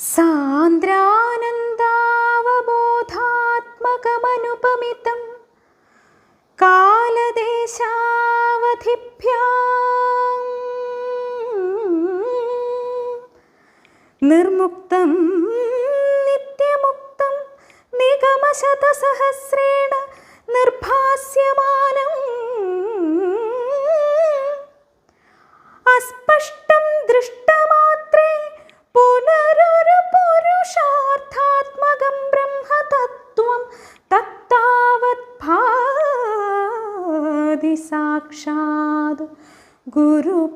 സാന്ദ്രാനന്ദാവബോധാത്മകമനുപമിതം. കാലദേശാവധിഭ്യാം. നിർമുക്തം നിത്യമുക്തം നിഗമശതസഹസ്രേണ നിർഭാസ്യമാനം. അസ്പഷ്ടം സാക്ഷാത് ഗുരുപവനപുരേ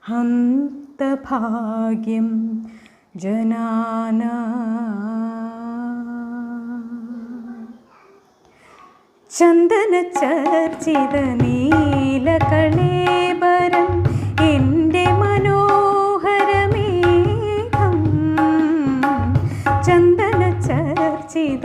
ഹന്തഭാഗ്യം ജനാന. ചന്ദന ചർച്ചിത നീലകളേബരം എന്റെ മനോഹരമേഘം ചന്ദന ചർച്ചിത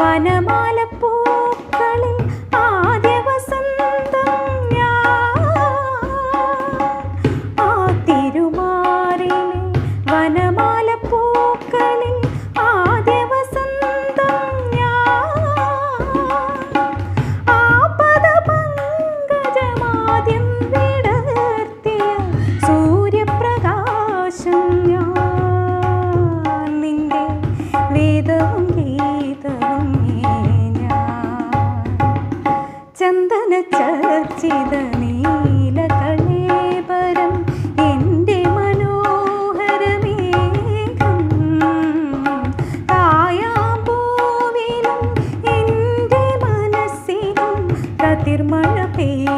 വനമാലപ്പൂക്കളിൽ ആദ്യ വസന്തം ഞാൻ. ആ തിരുമാറിലെ വനമാലപ്പൂക്കളിൽ ആദ്യ വസന്തം ഞാൻ. ആ പദപങ്കജമാദ്യം വിടർത്തിയ സൂര്യപ്രകാശം ഞാൻ. നിന്റെ ചന്ദന ചർച്ചിത നീല കളേപരം എന്റെ മനോഹരമേഘം തായാപൂവിലും എന്റെ മനസ്സിലും കതിർമഴ പെയ്യും